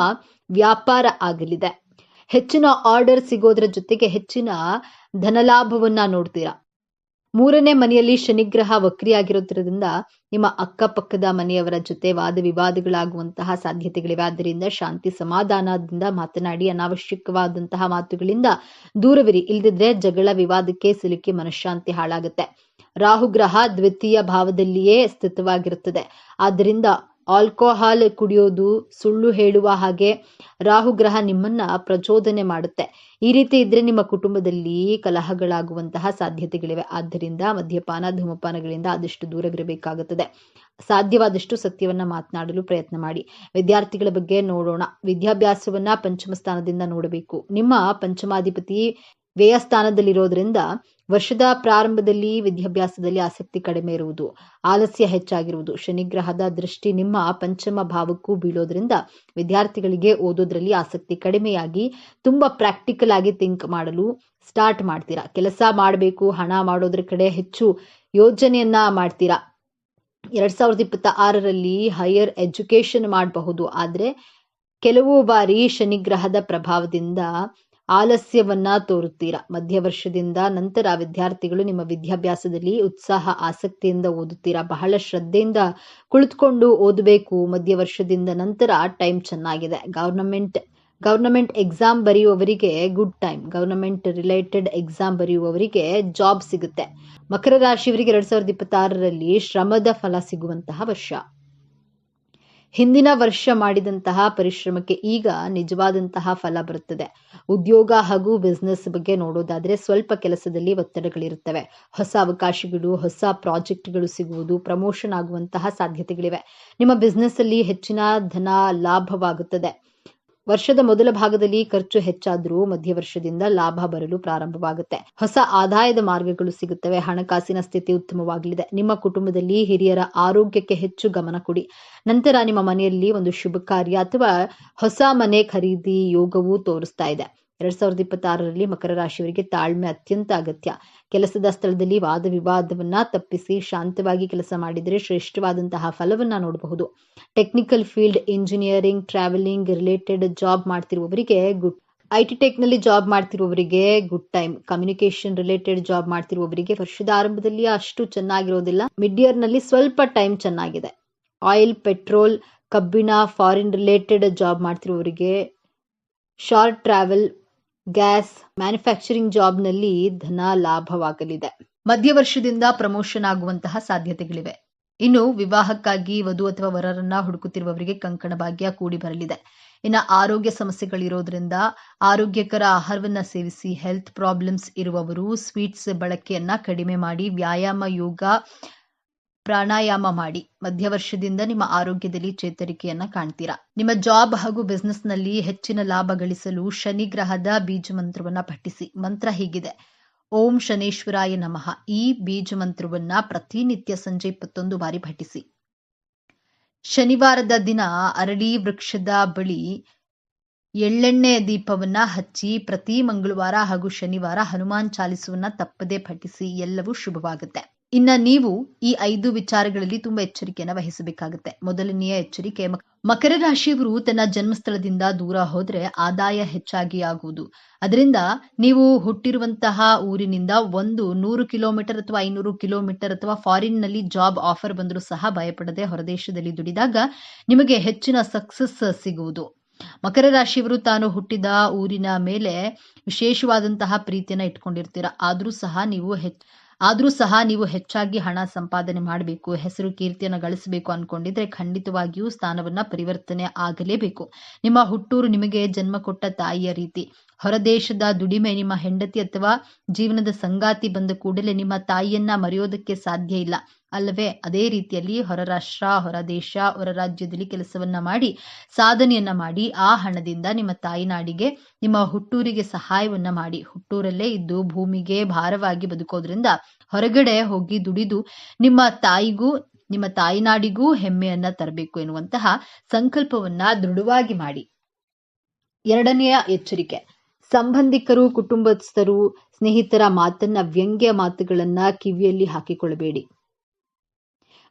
ವ್ಯಾಪಾರ ಆಗಲಿದೆ. ಹೆಚ್ಚಿನ ಆರ್ಡರ್ ಸಿಗೋದ್ರ ಜೊತೆಗೆ ಹೆಚ್ಚಿನ ಧನಲಾಭವನ್ನ ನೋಡ್ತೀರಾ? ಮೂರನೇ ಮನೆಯಲ್ಲಿ ಶನಿಗ್ರಹ ವಕ್ರಿಯಾಗಿರೋದ್ರಿಂದ ನಿಮ್ಮ ಅಕ್ಕಪಕ್ಕದ ಮನೆಯವರ ಜೊತೆ ವಾದ ವಿವಾದಗಳಾಗುವಂತಹ ಸಾಧ್ಯತೆಗಳಿವೆ. ಆದ್ದರಿಂದ ಶಾಂತಿ ಸಮಾಧಾನದಿಂದ ಮಾತನಾಡಿ, ಅನಾವಶ್ಯಕವಾದಂತಹ ಮಾತುಗಳಿಂದ ದೂರವಿರಿ. ಇಲ್ದಿದ್ರೆ ಜಗಳ ವಿವಾದಕ್ಕೆ ಸಿಲುಕಿ ಮನಃಶಾಂತಿ ಹಾಳಾಗುತ್ತೆ. ರಾಹುಗ್ರಹ ದ್ವಿತೀಯ ಭಾವದಲ್ಲಿಯೇ ಸ್ಥಿತವಾಗಿರುತ್ತದೆ. ಆದ್ದರಿಂದ ಆಲ್ಕೋಹಾಲ್ ಕುಡಿಯೋದು ಸುಳ್ಳು ಹೇಳುವ ಹಾಗೆ ರಾಹುಗ್ರಹ ನಿಮ್ಮನ್ನ ಪ್ರಚೋದನೆ ಮಾಡುತ್ತೆ. ಈ ರೀತಿ ಇದ್ರೆ ನಿಮ್ಮ ಕುಟುಂಬದಲ್ಲಿ ಕಲಹಗಳಾಗುವಂತಹ ಸಾಧ್ಯತೆಗಳಿವೆ. ಆದ್ದರಿಂದ ಮದ್ಯಪಾನ, ಧೂಮಪಾನಗಳಿಂದ ಆದಷ್ಟು ದೂರವಿರಬೇಕಾಗುತ್ತದೆ. ಸಾಧ್ಯವಾದಷ್ಟು ಸತ್ಯವನ್ನ ಮಾತನಾಡಲು ಪ್ರಯತ್ನ ಮಾಡಿ. ವಿದ್ಯಾರ್ಥಿಗಳ ಬಗ್ಗೆ ನೋಡೋಣ. ವಿದ್ಯಾಭ್ಯಾಸವನ್ನ ಪಂಚಮ ಸ್ಥಾನದಿಂದ ನೋಡಬೇಕು. ನಿಮ್ಮ ಪಂಚಮಾಧಿಪತಿ ವ್ಯಯ ಸ್ಥಾನದಲ್ಲಿರೋದ್ರಿಂದ ವರ್ಷದ ಪ್ರಾರಂಭದಲ್ಲಿ ವಿದ್ಯಾಭ್ಯಾಸದಲ್ಲಿ ಆಸಕ್ತಿ ಕಡಿಮೆ ಇರುವುದು, ಆಲಸ್ಯ ಹೆಚ್ಚಾಗಿರುವುದು. ಶನಿಗ್ರಹದ ದೃಷ್ಟಿ ನಿಮ್ಮ ಪಂಚಮ ಭಾವಕ್ಕೂ ಬೀಳೋದ್ರಿಂದ ವಿದ್ಯಾರ್ಥಿಗಳಿಗೆ ಓದೋದ್ರಲ್ಲಿ ಆಸಕ್ತಿ ಕಡಿಮೆಯಾಗಿ ತುಂಬಾ ಪ್ರಾಕ್ಟಿಕಲ್ ಆಗಿ ಥಿಂಕ್ ಮಾಡಲು ಸ್ಟಾರ್ಟ್ ಮಾಡ್ತೀರಾ? ಕೆಲಸ ಮಾಡಬೇಕು, ಹಣ ಮಾಡೋದ್ರ ಕಡೆ ಹೆಚ್ಚು ಯೋಜನೆಯನ್ನ ಮಾಡ್ತೀರಾ? ಎರಡ್ ಸಾವಿರದ ಇಪ್ಪತ್ತ ಆರರಲ್ಲಿ ಹೈಯರ್ ಎಜುಕೇಶನ್ ಮಾಡಬಹುದು. ಆದ್ರೆ ಕೆಲವು ಬಾರಿ ಶನಿಗ್ರಹದ ಪ್ರಭಾವದಿಂದ ಆಲಸ್ಯವನ್ನ ತೋರುತ್ತೀರಾ? ಮಧ್ಯ ವರ್ಷದಿಂದ ನಂತರ ವಿದ್ಯಾರ್ಥಿಗಳು ನಿಮ್ಮ ವಿದ್ಯಾಭ್ಯಾಸದಲ್ಲಿ ಉತ್ಸಾಹ, ಆಸಕ್ತಿಯಿಂದ ಓದುತ್ತೀರಾ? ಬಹಳ ಶ್ರದ್ಧೆಯಿಂದ ಕುಳಿತುಕೊಂಡು ಓದಬೇಕು. ಮಧ್ಯ ವರ್ಷದಿಂದ ನಂತರ ಟೈಮ್ ಚೆನ್ನಾಗಿದೆ. Government government exam ಬರೆಯುವವರಿಗೆ good time. Government related exam ಬರೆಯುವವರಿಗೆ job ಸಿಗುತ್ತೆ. ಮಕರ ರಾಶಿಯವರಿಗೆ ಎರಡ್ ಸಾವಿರದ ಇಪ್ಪತ್ತಾರರಲ್ಲಿ ಶ್ರಮದ ಫಲ ಸಿಗುವಂತಹ ವರ್ಷ. ಹಿಂದಿನ ವರ್ಷ ಮಾಡಿದಂತಹ ಪರಿಶ್ರಮಕ್ಕೆ ಈಗ ನಿಜವಾದಂತಹ ಫಲ ಬರುತ್ತದೆ. ಉದ್ಯೋಗ ಹಾಗೂ ಬಿಸ್ನೆಸ್ ಬಗ್ಗೆ ನೋಡೋದಾದ್ರೆ ಸ್ವಲ್ಪ ಕೆಲಸದಲ್ಲಿ ಒತ್ತಡಗಳಿರುತ್ತವೆ. ಹೊಸ ಅವಕಾಶಗಳು, ಹೊಸ ಪ್ರಾಜೆಕ್ಟ್ಗಳು ಸಿಗುವುದು ಪ್ರಮೋಷನ್ ಆಗುವಂತಹ ಸಾಧ್ಯತೆಗಳಿವೆ. ನಿಮ್ಮ ಬಿಸ್ನೆಸ್ ಅಲ್ಲಿ ಹೆಚ್ಚಿನ ಧನ ಲಾಭವಾಗುತ್ತದೆ. ವರ್ಷದ ಮೊದಲ ಭಾಗದಲ್ಲಿ ಖರ್ಚು ಹೆಚ್ಚಾದರೂ ಮಧ್ಯ ವರ್ಷದಿಂದ ಲಾಭ ಬರಲು ಪ್ರಾರಂಭವಾಗುತ್ತೆ. ಹೊಸ ಆದಾಯದ ಮಾರ್ಗಗಳು ಸಿಗುತ್ತವೆ. ಹಣಕಾಸಿನ ಸ್ಥಿತಿ ಉತ್ತಮವಾಗಲಿದೆ. ನಿಮ್ಮ ಕುಟುಂಬದಲ್ಲಿ ಹಿರಿಯರ ಆರೋಗ್ಯಕ್ಕೆ ಹೆಚ್ಚು ಗಮನ ಕೊಡಿ. ನಂತರ ನಿಮ್ಮ ಮನೆಯಲ್ಲಿ ಒಂದು ಶುಭ ಕಾರ್ಯ ಅಥವಾ ಹೊಸ ಮನೆ ಖರೀದಿ ಯೋಗವು ತೋರಿಸ್ತಾ ಇದೆ. ಎರಡ್ ಸಾವಿರದ ಇಪ್ಪತ್ತಾರರಲ್ಲಿ ಮಕರ ರಾಶಿಯವರಿಗೆ ತಾಳ್ಮೆ ಅತ್ಯಂತ ಅಗತ್ಯ. ಕೆಲಸದ ಸ್ಥಳದಲ್ಲಿ ವಾದ ವಿವಾದವನ್ನ ತಪ್ಪಿಸಿ ಶಾಂತವಾಗಿ ಕೆಲಸ ಮಾಡಿದರೆ ಶ್ರೇಷ್ಠವಾದಂತಹ ಫಲವನ್ನ ನೋಡಬಹುದು. Technical field engineering travelling related job ಮಾಡ್ತಿರುವವರಿಗೆ good I ಟೆಕ್ನಲ್ಲಿ job ಮಾಡ್ತಿರುವವರಿಗೆ good time communication related job ಮಾಡ್ತಿರುವವರಿಗೆ ವರ್ಷದ ಆರಂಭದಲ್ಲಿ ಅಷ್ಟು ಚೆನ್ನಾಗಿರೋದಿಲ್ಲ. ಮಿಡ್ ಇಯರ್ನಲ್ಲಿ ಸ್ವಲ್ಪ ಟೈಮ್ ಚೆನ್ನಾಗಿದೆ. ಆಯಿಲ್ ಪೆಟ್ರೋಲ್ ಕಬ್ಬಿಣ ಫಾರಿನ್ ರಿಲೇಟೆಡ್ ಜಾಬ್ ಮಾಡ್ತಿರುವವರಿಗೆ ಶಾರ್ಟ್ ಟ್ರಾವೆಲ್ ಗ್ಯಾಸ್ ಮ್ಯಾನುಫ್ಯಾಕ್ಚರಿಂಗ್ ಜಾಬ್ನಲ್ಲಿ ಧನ ಲಾಭವಾಗಲಿದೆ. ಮಧ್ಯ ವರ್ಷದಿಂದ ಪ್ರಮೋಷನ್ ಆಗುವಂತಹ ಸಾಧ್ಯತೆಗಳಿವೆ. ಇನ್ನು ವಿವಾಹಕ್ಕಾಗಿ ವಧು ಅಥವಾ ವರರನ್ನ ಹುಡುಕುತ್ತಿರುವವರಿಗೆ ಕಂಕಣ ಭಾಗ್ಯ ಕೂಡಿ ಬರಲಿದೆ. ಇನ್ನು ಆರೋಗ್ಯ ಸಮಸ್ಯೆಗಳಿರೋದ್ರಿಂದ ಆರೋಗ್ಯಕರ ಆಹಾರವನ್ನ ಸೇವಿಸಿ ಹೆಲ್ತ್ ಪ್ರಾಬ್ಲಮ್ಸ್ ಇರುವವರು ಸ್ವೀಟ್ಸ್ ಬಳಕೆಯನ್ನ ಕಡಿಮೆ ಮಾಡಿ ವ್ಯಾಯಾಮ ಯೋಗ ಪ್ರಾಣಾಯಾಮ ಮಾಡಿ ಮಧ್ಯ ವರ್ಷದಿಂದ ನಿಮ್ಮ ಆರೋಗ್ಯದಲ್ಲಿ ಚೇತರಿಕೆಯನ್ನ ಕಾಣ್ತೀರಾ? ನಿಮ್ಮ ಜಾಬ್ ಹಾಗೂ ಬಿಸ್ನೆಸ್ನಲ್ಲಿ ಹೆಚ್ಚಿನ ಲಾಭ ಗಳಿಸಲು ಶನಿ ಗ್ರಹದ ಬೀಜ ಮಂತ್ರವನ್ನ ಪಠಿಸಿ. ಮಂತ್ರ ಹೀಗಿದೆ. ಓಂ ಶನೇಶ್ವರಾಯ ನಮಃ. ಈ ಬೀಜ ಮಂತ್ರವನ್ನ ಪ್ರತಿನಿತ್ಯ ಸಂಜೆ ಇಪ್ಪತ್ತೊಂದು ಬಾರಿ ಪಠಿಸಿ. ಶನಿವಾರದ ದಿನ ಅರಳಿ ವೃಕ್ಷದ ಬಳಿ ಎಳ್ಳೆಣ್ಣೆ ದೀಪವನ್ನ ಹಚ್ಚಿ ಪ್ರತಿ ಮಂಗಳವಾರ ಹಾಗೂ ಶನಿವಾರ ಹನುಮಾನ್ ಚಾಲಿಸುವನ್ನ ತಪ್ಪದೆ ಪಠಿಸಿ. ಎಲ್ಲವೂ ಶುಭವಾಗುತ್ತೆ. ಇನ್ನ ನೀವು ಈ ಐದು ವಿಚಾರಗಳಲ್ಲಿ ತುಂಬಾ ಎಚ್ಚರಿಕೆಯನ್ನು ವಹಿಸಬೇಕಾಗುತ್ತೆ. ಮೊದಲನೆಯ ಎಚ್ಚರಿಕೆ ಮಕರ ರಾಶಿಯವರು ತನ್ನ ಜನ್ಮಸ್ಥಳದಿಂದ ದೂರ ಹೋದ್ರೆ ಆದಾಯ ಹೆಚ್ಚಾಗಿ ಆಗುವುದು. ಅದರಿಂದ ನೀವು ಹುಟ್ಟಿರುವಂತಹ ಊರಿನಿಂದ ಒಂದು ನೂರು ಕಿಲೋಮೀಟರ್ ಅಥವಾ ಐನೂರು ಕಿಲೋಮೀಟರ್ ಅಥವಾ ಫಾರಿನ್ನಲ್ಲಿ ಜಾಬ್ ಆಫರ್ ಬಂದರೂ ಸಹ ಭಯಪಡದೆ ಹೊರದೇಶದಲ್ಲಿ ದುಡಿದಾಗ ನಿಮಗೆ ಹೆಚ್ಚಿನ ಸಕ್ಸಸ್ ಸಿಗುವುದು. ಮಕರ ರಾಶಿಯವರು ತಾನು ಹುಟ್ಟಿದ ಊರಿನ ಮೇಲೆ ವಿಶೇಷವಾದಂತಹ ಪ್ರೀತಿಯನ್ನ ಇಟ್ಕೊಂಡಿರ್ತೀರ. ಆದ್ರೂ ಸಹ ನೀವು ಹೆಚ್ಚು ಆದರೂ ಸಹ ನೀವು ಹೆಚ್ಚಾಗಿ ಹಣ ಸಂಪಾದನೆ ಮಾಡಬೇಕು, ಹೆಸರು ಕೀರ್ತಿಯನ್ನು ಗಳಿಸಬೇಕು ಅನ್ಕೊಂಡಿದ್ರೆ ಖಂಡಿತವಾಗಿಯೂ ಸ್ಥಾನವನ್ನ ಪರಿವರ್ತನೆ ಆಗಲೇಬೇಕು. ನಿಮ್ಮ ಹುಟ್ಟೂರು ನಿಮಗೆ ಜನ್ಮ ಕೊಟ್ಟ ತಾಯಿಯ ರೀತಿ. ಹೊರದೇಶದ ದುಡಿಮೆ ನಿಮ್ಮ ಹೆಂಡತಿ ಅಥವಾ ಜೀವನದ ಸಂಗಾತಿ ಬಂದ ಕೂಡಲೇ ನಿಮ್ಮ ತಾಯಿಯನ್ನ ಮರೆಯೋದಕ್ಕೆ ಸಾಧ್ಯ ಇಲ್ಲ. ಅಲ್ಲವೇ, ಅದೇ ರೀತಿಯಲ್ಲಿ ಹೊರ ರಾಷ್ಟ್ರ, ಹೊರ ದೇಶ, ಹೊರ ರಾಜ್ಯದಲ್ಲಿ ಕೆಲಸವನ್ನ ಮಾಡಿ, ಸಾಧನೆಯನ್ನ ಮಾಡಿ, ಆ ಹಣದಿಂದ ನಿಮ್ಮ ತಾಯಿನಾಡಿಗೆ, ನಿಮ್ಮ ಹುಟ್ಟೂರಿಗೆ ಸಹಾಯವನ್ನ ಮಾಡಿ. ಹುಟ್ಟೂರಲ್ಲೇ ಇದ್ದು ಭೂಮಿಗೆ ಭಾರವಾಗಿ ಬದುಕೋದ್ರಿಂದ ಹೊರಗಡೆ ಹೋಗಿ ದುಡಿದು ನಿಮ್ಮ ತಾಯಿಗೂ, ನಿಮ್ಮ ತಾಯಿನಾಡಿಗೂ ಹೆಮ್ಮೆಯನ್ನ ತರಬೇಕು ಎನ್ನುವಂತಹ ಸಂಕಲ್ಪವನ್ನ ದೃಢವಾಗಿ ಮಾಡಿ. ಎರಡನೆಯ ಎಚ್ಚರಿಕೆ, ಸಂಬಂಧಿಕರು, ಕುಟುಂಬಸ್ಥರು, ಸ್ನೇಹಿತರ ಮಾತನ್ನ ವ್ಯಂಗ್ಯ ಮಾತುಗಳನ್ನ ಕಿವಿಯಲ್ಲಿ ಹಾಕಿಕೊಳ್ಳಬೇಡಿ.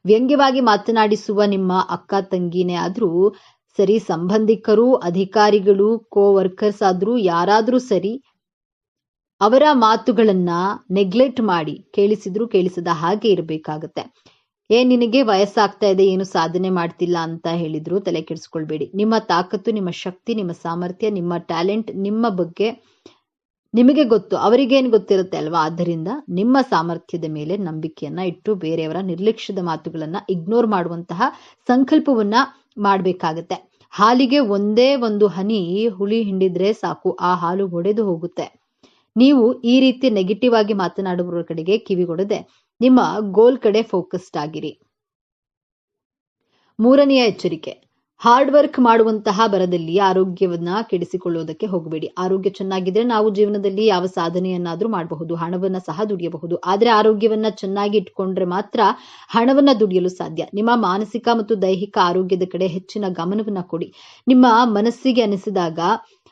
ವ್ಯಂಗ್ಯವಾಗಿ ಮಾತನಾಡಿಸುವ ನಿಮ್ಮ ಅಕ್ಕ ತಂಗಿನೇ ಆದ್ರೂ ಸರಿ, ಸಂಬಂಧಿಕರು, ಅಧಿಕಾರಿಗಳು ಕೋ ವರ್ಕರ್ಸ್ ಆದ್ರೂ ಯಾರಾದ್ರೂ ಸರಿ ಅವರ ಮಾತುಗಳನ್ನ ನೆಗ್ಲೆಕ್ಟ್ ಮಾಡಿ ಕೇಳಿಸಿದ್ರು ಕೇಳಿಸದ ಹಾಗೆ ಇರಬೇಕಾಗತ್ತೆ. ಏ, ನಿನಗೆ ವಯಸ್ಸಾಗ್ತಾ ಇದೆ, ಏನು ಸಾಧನೆ ಮಾಡ್ತಿಲ್ಲ ಅಂತ ಹೇಳಿದ್ರು, ತಲೆ ಕೆಡಿಸ್ಕೊಳ್ಬೇಡಿ. ನಿಮ್ಮ ತಾಕತ್ತು, ನಿಮ್ಮ ಶಕ್ತಿ, ನಿಮ್ಮ ಸಾಮರ್ಥ್ಯ, ನಿಮ್ಮ ಟ್ಯಾಲೆಂಟ್ ನಿಮ್ಮ ಬಗ್ಗೆ ನಿಮಗೆ ಗೊತ್ತು, ಅವರಿಗೇನು ಗೊತ್ತಿರುತ್ತೆ ಅಲ್ವಾ? ಆದ್ದರಿಂದ ನಿಮ್ಮ ಸಾಮರ್ಥ್ಯದ ಮೇಲೆ ನಂಬಿಕೆಯನ್ನ ಇಟ್ಟು ಬೇರೆಯವರ ನಿರ್ಲಕ್ಷ್ಯದ ಮಾತುಗಳನ್ನ ಇಗ್ನೋರ್ ಮಾಡುವಂತಹ ಸಂಕಲ್ಪವನ್ನ ಮಾಡಬೇಕಾಗತ್ತೆ. ಹಾಲಿಗೆ ಒಂದೇ ಒಂದು ಹನಿ ಹುಳಿ ಹಿಂಡಿದ್ರೆ ಸಾಕು, ಆ ಹಾಲು ಒಡೆದು ಹೋಗುತ್ತೆ. ನೀವು ಈ ರೀತಿ ನೆಗೆಟಿವ್ ಆಗಿ ಮಾತನಾಡುವವರ ಕಡೆಗೆ ಕಿವಿಗೊಡದೆ ನಿಮ್ಮ ಗೋಲ್ ಕಡೆ ಫೋಕಸ್ಡ್ ಆಗಿರಿ. ಮೂರನೆಯ ಎಚ್ಚರಿಕೆ ಹಾರ್ಡ್ ವರ್ಕ್ ಮಾಡುವಂತಹ ಬರದಲ್ಲಿ ಆರೋಗ್ಯವನ್ನ ಕೆಡಿಸಿಕೊಳ್ಳುವುದಕ್ಕೆ ಹೋಗಬೇಡಿ. ಆರೋಗ್ಯ ಚೆನ್ನಾಗಿದ್ರೆ ನಾವು ಜೀವನದಲ್ಲಿ ಯಾವ ಸಾಧನೆಯನ್ನಾದ್ರೂ ಮಾಡಬಹುದು, ಹಣವನ್ನ ಸಹ ದುಡಿಯಬಹುದು. ಆದ್ರೆ ಆರೋಗ್ಯವನ್ನ ಚೆನ್ನಾಗಿ ಇಟ್ಕೊಂಡ್ರೆ ಮಾತ್ರ ಹಣವನ್ನ ದುಡಿಯಲು ಸಾಧ್ಯ. ನಿಮ್ಮ ಮಾನಸಿಕ ಮತ್ತು ದೈಹಿಕ ಆರೋಗ್ಯದ ಕಡೆ ಹೆಚ್ಚಿನ ಗಮನವನ್ನ ಕೊಡಿ. ನಿಮ್ಮ ಮನಸ್ಸಿಗೆ ಅನಿಸಿದಾಗ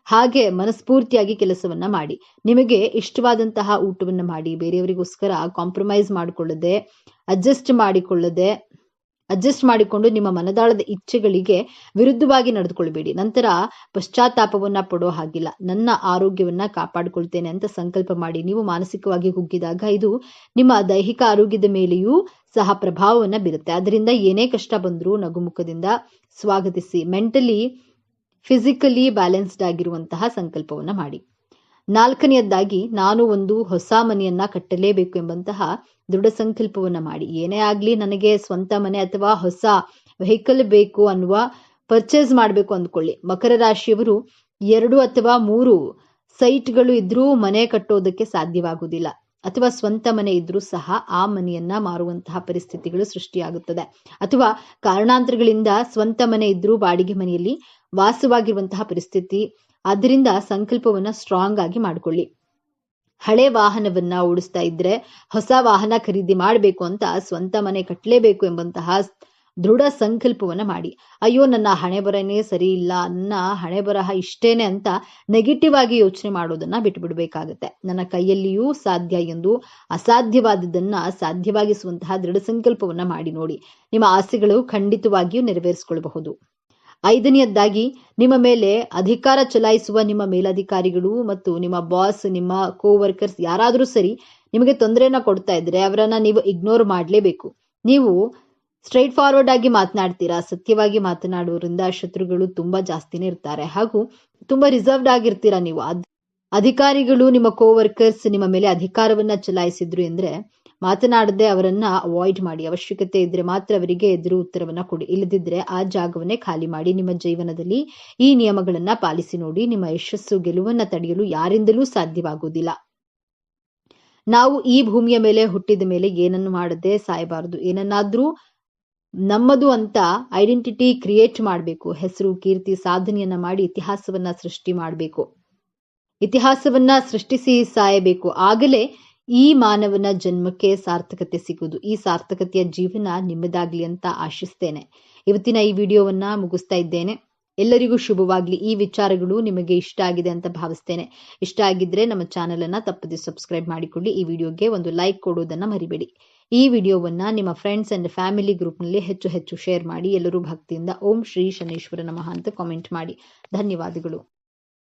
ಹಾಗೆ ಮನಸ್ಫೂರ್ತಿಯಾಗಿ ಕೆಲಸವನ್ನ ಮಾಡಿ. ನಿಮಗೆ ಇಷ್ಟವಾದಂತಹ ಊಟವನ್ನ ಮಾಡಿ. ಬೇರೆಯವರಿಗೋಸ್ಕರ ಕಾಂಪ್ರಮೈಸ್ ಮಾಡಿಕೊಳ್ಳದೆ ಅಡ್ಜಸ್ಟ್ ಮಾಡಿಕೊಳ್ಳದೆ ಅಡ್ಜಸ್ಟ್ ಮಾಡಿಕೊಂಡು ನಿಮ್ಮ ಮನದಾಳದ ಇಚ್ಛೆಗಳಿಗೆ ವಿರುದ್ಧವಾಗಿ ನಡೆದುಕೊಳ್ಬೇಡಿ ನಂತರ ಪಶ್ಚಾತ್ತಾಪವನ್ನ ಪಡೋ ಹಾಗಿಲ್ಲ. ನನ್ನ ಆರೋಗ್ಯವನ್ನ ಕಾಪಾಡಿಕೊಳ್ತೇನೆ ಅಂತ ಸಂಕಲ್ಪ ಮಾಡಿ. ನೀವು ಮಾನಸಿಕವಾಗಿ ಕುಗ್ಗಿದಾಗ ಇದು ನಿಮ್ಮ ದೈಹಿಕ ಆರೋಗ್ಯದ ಮೇಲೆಯೂ ಸಹ ಪ್ರಭಾವವನ್ನ ಬೀರುತ್ತೆ. ಅದರಿಂದ ಏನೇ ಕಷ್ಟ ಬಂದರೂ ನಗುಮುಖದಿಂದ ಸ್ವಾಗತಿಸಿ. ಮೆಂಟಲಿ ಫಿಸಿಕಲಿ ಬ್ಯಾಲೆನ್ಸ್ಡ್ ಆಗಿರುವಂತಹ ಸಂಕಲ್ಪವನ್ನ ಮಾಡಿ. ನಾಲ್ಕನೆಯದ್ದಾಗಿ, ನಾನು ಒಂದು ಹೊಸ ಮನೆಯನ್ನ ಕಟ್ಟಲೇಬೇಕು ಎಂಬಂತಹ ದೃಢ ಸಂಕಲ್ಪವನ್ನ ಮಾಡಿ. ಏನೇ ಆಗ್ಲಿ ನನಗೆ ಸ್ವಂತ ಮನೆ ಅಥವಾ ಹೊಸ ವೆಹಿಕಲ್ ಬೇಕು ಅನ್ನುವ ಪರ್ಚೇಸ್ ಮಾಡಬೇಕು ಅಂದ್ಕೊಳ್ಳಿ. ಮಕರ ರಾಶಿಯವರು ಎರಡು ಅಥವಾ ಮೂರು ಸೈಟ್ಗಳು ಇದ್ರೂ ಮನೆ ಕಟ್ಟೋದಕ್ಕೆ ಸಾಧ್ಯವಾಗುವುದಿಲ್ಲ. ಅಥವಾ ಸ್ವಂತ ಮನೆ ಇದ್ರೂ ಸಹ ಆ ಮನೆಯನ್ನ ಮಾರುವಂತಹ ಪರಿಸ್ಥಿತಿಗಳು ಸೃಷ್ಟಿಯಾಗುತ್ತದೆ. ಅಥವಾ ಕಾರಣಾಂತರಗಳಿಂದ ಸ್ವಂತ ಮನೆ ಇದ್ರೂ ಬಾಡಿಗೆ ಮನೆಯಲ್ಲಿ ವಾಸವಾಗಿರುವಂತಹ ಪರಿಸ್ಥಿತಿ ಅದರಿಂದ ಸಂಕಲ್ಪವನ್ನ ಸ್ಟ್ರಾಂಗ್ ಆಗಿ ಮಾಡಿಕೊಳ್ಳಿ. ಹಳೆ ವಾಹನವನ್ನ ಓಡಿಸ್ತಾ ಇದ್ರೆ ಹೊಸ ವಾಹನ ಖರೀದಿ ಮಾಡಬೇಕು ಅಂತ ಸ್ವಂತ ಮನೆ ಕಟ್ಟಲೇಬೇಕು ಎಂಬಂತಹ ದೃಢ ಸಂಕಲ್ಪವನ್ನ ಮಾಡಿ. ಅಯ್ಯೋ, ನನ್ನ ಹಣೆ ಬರನೇ ಸರಿ ಇಲ್ಲ, ನನ್ನ ಹಣೆ ಬರಹ ಇಷ್ಟೇನೆ ಅಂತ ನೆಗೆಟಿವ್ ಆಗಿ ಯೋಚನೆ ಮಾಡೋದನ್ನ ಬಿಟ್ಟುಬಿಡ್ಬೇಕಾಗತ್ತೆ ನನ್ನ ಕೈಯಲ್ಲಿಯೂ ಸಾಧ್ಯ ಎಂದು ಅಸಾಧ್ಯವಾದದನ್ನ ಸಾಧ್ಯವಾಗಿಸುವಂತಹ ದೃಢ ಸಂಕಲ್ಪವನ್ನ ಮಾಡಿ ನೋಡಿ. ನಿಮ್ಮ ಆಸೆಗಳು ಖಂಡಿತವಾಗಿಯೂ ನೆರವೇರಿಸಿಕೊಳ್ಳಬಹುದು ಐದನೆಯದ್ದಾಗಿ, ನಿಮ್ಮ ಮೇಲೆ ಅಧಿಕಾರ ಚಲಾಯಿಸುವ ನಿಮ್ಮ ಮೇಲಧಿಕಾರಿಗಳು ಮತ್ತು ನಿಮ್ಮ ಬಾಸ್ ನಿಮ್ಮ ಕೋ ವರ್ಕರ್ಸ್ ಯಾರಾದರೂ ಸರಿ ನಿಮಗೆ ತೊಂದರೆಯನ್ನ ಕೊಡ್ತಾ ಇದ್ರೆ ಅವರನ್ನ ನೀವು ಇಗ್ನೋರ್ ಮಾಡಲೇಬೇಕು. ನೀವು ಸ್ಟ್ರೈಟ್ ಫಾರ್ವರ್ಡ್ ಆಗಿ ಮಾತನಾಡ್ತೀರಾ? ಸತ್ಯವಾಗಿ ಮಾತನಾಡುವುದರಿಂದ ಶತ್ರುಗಳು ತುಂಬಾ ಜಾಸ್ತಿನೇ ಇರ್ತಾರೆ. ಹಾಗೂ ತುಂಬಾ ರಿಸರ್ವ್ಡ್ ಆಗಿರ್ತೀರಾ ನೀವು? ಅಧಿಕಾರಿಗಳು ನಿಮ್ಮ ಕೋ ವರ್ಕರ್ಸ್ ನಿಮ್ಮ ಮೇಲೆ ಅಧಿಕಾರವನ್ನ ಚಲಾಯಿಸಿದ್ರು ಅಂದ್ರೆ ಮಾತನಾಡದೆ ಅವರನ್ನ ಅವಾಯ್ಡ್ ಮಾಡಿ. ಅವಶ್ಯಕತೆ ಇದ್ರೆ ಮಾತ್ರ ಅವರಿಗೆ ಎದುರು ಉತ್ತರವನ್ನ ಕೊಡಿ. ಇಲ್ಲದಿದ್ರೆ ಆ ಜಾಗವನ್ನೇ ಖಾಲಿ ಮಾಡಿ. ನಿಮ್ಮ ಜೀವನದಲ್ಲಿ ಈ ನಿಯಮಗಳನ್ನ ಪಾಲಿಸಿ ನೋಡಿ. ನಿಮ್ಮ ಯಶಸ್ಸು, ಗೆಲುವನ್ನ ತಡೆಯಲು ಯಾರಿಂದಲೂ ಸಾಧ್ಯವಾಗುವುದಿಲ್ಲ. ನಾವು ಈ ಭೂಮಿಯ ಮೇಲೆ ಹುಟ್ಟಿದ ಮೇಲೆ ಏನನ್ನು ಮಾಡದೆ ಸಾಯಬಾರದು. ಏನನ್ನಾದ್ರೂ ನಮ್ಮದು ಅಂತ ಐಡೆಂಟಿಟಿ ಕ್ರಿಯೇಟ್ ಮಾಡಬೇಕು. ಹೆಸರು, ಕೀರ್ತಿ, ಸಾಧನೆಯನ್ನ ಮಾಡಿ ಇತಿಹಾಸವನ್ನ ಸೃಷ್ಟಿ ಮಾಡಬೇಕು. ಇತಿಹಾಸವನ್ನ ಸೃಷ್ಟಿಸಿ ಸಾಯಬೇಕು. ಆಗಲೇ ಈ ಮಾನವನ ಜನ್ಮಕ್ಕೆ ಸಾರ್ಥಕತೆ ಸಿಗುವುದು. ಈ ಸಾರ್ಥಕತೆಯ ಜೀವನ ನಿಮ್ಮದಾಗ್ಲಿ ಅಂತ ಆಶಿಸ್ತೇನೆ. ಇವತ್ತಿನ ಈ ವಿಡಿಯೋವನ್ನ ಮುಗಿಸ್ತಾ ಇದ್ದೇನೆ. ಎಲ್ಲರಿಗೂ ಶುಭವಾಗ್ಲಿ. ಈ ವಿಚಾರಗಳು ನಿಮಗೆ ಇಷ್ಟ ಆಗಿದೆ ಅಂತ ಭಾವಿಸ್ತೇನೆ. ಇಷ್ಟ ಆಗಿದ್ರೆ ನಮ್ಮ ಚಾನೆಲ್ ಅನ್ನ ತಪ್ಪದೆ ಸಬ್ಸ್ಕ್ರೈಬ್ ಮಾಡಿಕೊಳ್ಳಿ. ಈ ವಿಡಿಯೋಗೆ ಒಂದು ಲೈಕ್ ಕೊಡೋದನ್ನ ಮರಿಬೇಡಿ. ಈ ವಿಡಿಯೋವನ್ನ ನಿಮ್ಮ ಫ್ರೆಂಡ್ಸ್ ಅಂಡ್ ಫ್ಯಾಮಿಲಿ ಗ್ರೂಪ್ನಲ್ಲಿ ಹೆಚ್ಚು ಹೆಚ್ಚು ಶೇರ್ ಮಾಡಿ. ಎಲ್ಲರೂ ಭಕ್ತಿಯಿಂದ ಓಂ ಶ್ರೀ ಶನೇಶ್ವರ ನಮಃ ಅಂತ ಕಾಮೆಂಟ್ ಮಾಡಿ. ಧನ್ಯವಾದಗಳು.